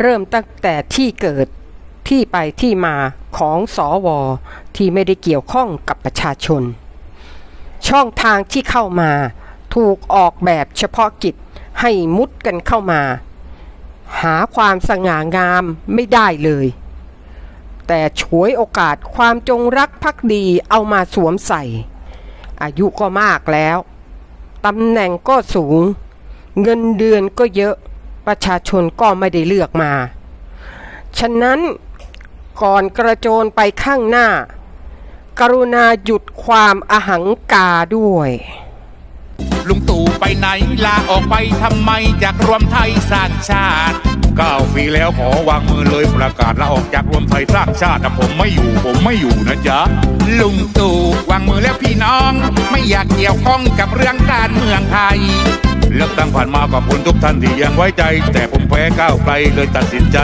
เริ่มตั้งแต่ที่เกิดที่ไปที่มาของสอวอที่ไม่ได้เกี่ยวข้องกับประชาชน ช่องทางที่เข้ามาถูกออกแบบเฉพาะกิจให้มุดกันเข้ามา หาความสง่างามไม่ได้เลย แต่ฉวยโอกาสความจงรักภักดีเอามาสวมใส่ อายุก็มากแล้วตำแหน่งก็สูง เงินเดือนก็เยอะ ประชาชนก็ไม่ได้เลือกมา ฉะนั้นก่อนกระโจนไปข้างหน้า กรุณาหยุดความอหังกาด้วย ลุงตู่ไปไหนลาออกไปทำไมจากรวมไทยสร้างชาติเก้าปีแล้วขอวางมือเลยประกาศลาออกจากรวมไทยสร้างชาติแต่ผมไม่อยู่ผมไม่อยู่นะจ๊ะลุงตู่วางมือแล้วพี่น้อง ไม่อยากเกี่ยวข้องกับเรื่องการเมืองไทย เลือกตั้งผ่านมาขอบคุณทุกท่านที่ยังไว้ใจ แต่ผมแพ้ก้าวไกลเลยตัดสินใจ